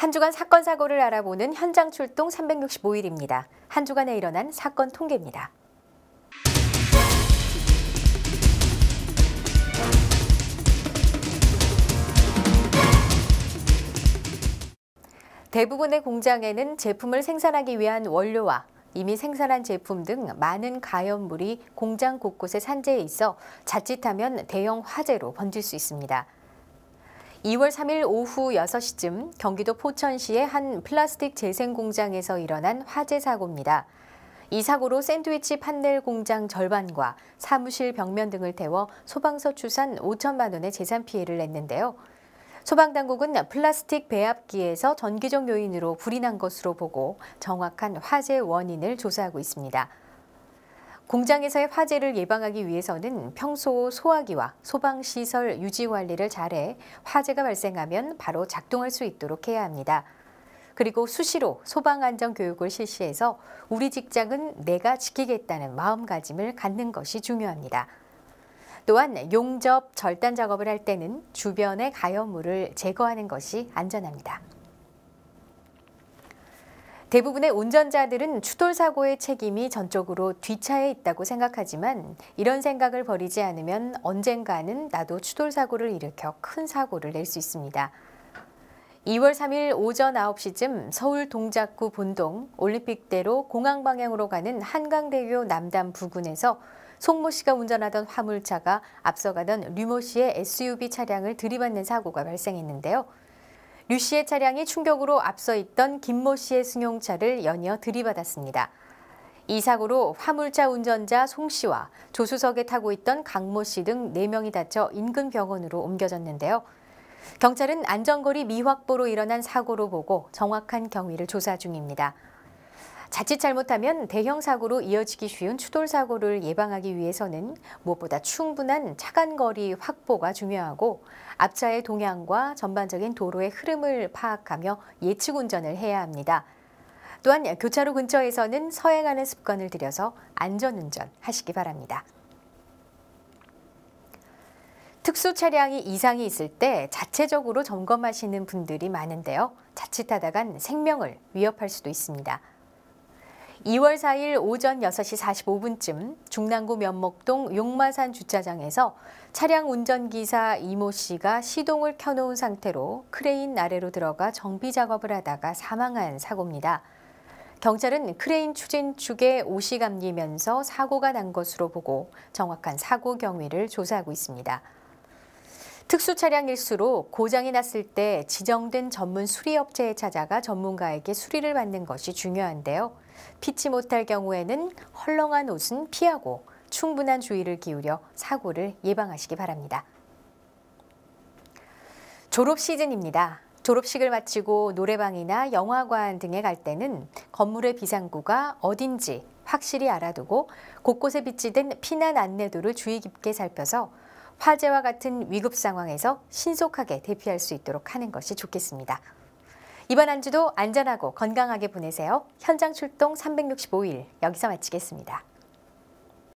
한 주간 사건 사고를 알아보는 현장 출동 365일입니다. 한 주간에 일어난 사건 통계입니다. 대부분의 공장에는 제품을 생산하기 위한 원료와 이미 생산한 제품 등 많은 가연물이 공장 곳곳에 산재해 있어 자칫하면 대형 화재로 번질 수 있습니다. 2월 3일 오후 6시쯤 경기도 포천시의 한 플라스틱 재생 공장에서 일어난 화재 사고입니다. 이 사고로 샌드위치 판넬 공장 절반과 사무실 벽면 등을 태워 소방서 추산 5천만 원의 재산 피해를 냈는데요. 소방당국은 플라스틱 배합기에서 전기적 요인으로 불이 난 것으로 보고 정확한 화재 원인을 조사하고 있습니다. 공장에서의 화재를 예방하기 위해서는 평소 소화기와 소방시설 유지 관리를 잘해 화재가 발생하면 바로 작동할 수 있도록 해야 합니다. 그리고 수시로 소방안전 교육을 실시해서 우리 직장은 내가 지키겠다는 마음가짐을 갖는 것이 중요합니다. 또한 용접, 절단 작업을 할 때는 주변의 가연물을 제거하는 것이 안전합니다. 대부분의 운전자들은 추돌 사고의 책임이 전적으로 뒷차에 있다고 생각하지만 이런 생각을 버리지 않으면 언젠가는 나도 추돌 사고를 일으켜 큰 사고를 낼 수 있습니다. 2월 3일 오전 9시쯤 서울 동작구 본동 올림픽대로 공항 방향으로 가는 한강대교 남단 부근에서 송모 씨가 운전하던 화물차가 앞서가던 류모 씨의 SUV 차량을 들이받는 사고가 발생했는데요. 류 씨의 차량이 충격으로 앞서 있던 김모 씨의 승용차를 연이어 들이받았습니다. 이 사고로 화물차 운전자 송 씨와 조수석에 타고 있던 강모 씨 등 4명이 다쳐 인근 병원으로 옮겨졌는데요. 경찰은 안전거리 미확보로 일어난 사고로 보고 정확한 경위를 조사 중입니다. 자칫 잘못하면 대형 사고로 이어지기 쉬운 추돌 사고를 예방하기 위해서는 무엇보다 충분한 차간 거리 확보가 중요하고 앞차의 동향과 전반적인 도로의 흐름을 파악하며 예측 운전을 해야 합니다. 또한 교차로 근처에서는 서행하는 습관을 들여서 안전운전 하시기 바랍니다. 특수 차량이 이상이 있을 때 자체적으로 점검하시는 분들이 많은데요. 자칫하다간 생명을 위협할 수도 있습니다. 2월 4일 오전 6시 45분쯤 중랑구 면목동 용마산 주차장에서 차량 운전기사 이모 씨가 시동을 켜놓은 상태로 크레인 아래로 들어가 정비 작업을 하다가 사망한 사고입니다. 경찰은 크레인 추진 축에 옷이 감기면서 사고가 난 것으로 보고 정확한 사고 경위를 조사하고 있습니다. 특수 차량일수록 고장이 났을 때 지정된 전문 수리업체에 찾아가 전문가에게 수리를 받는 것이 중요한데요. 피치 못할 경우에는 헐렁한 옷은 피하고 충분한 주의를 기울여 사고를 예방하시기 바랍니다. 졸업 시즌입니다. 졸업식을 마치고 노래방이나 영화관 등에 갈 때는 건물의 비상구가 어딘지 확실히 알아두고 곳곳에 비치된 피난 안내도를 주의 깊게 살펴서 화재와 같은 위급 상황에서 신속하게 대피할 수 있도록 하는 것이 좋겠습니다. 이번 한 주도 안전하고 건강하게 보내세요. 현장 출동 365일 여기서 마치겠습니다.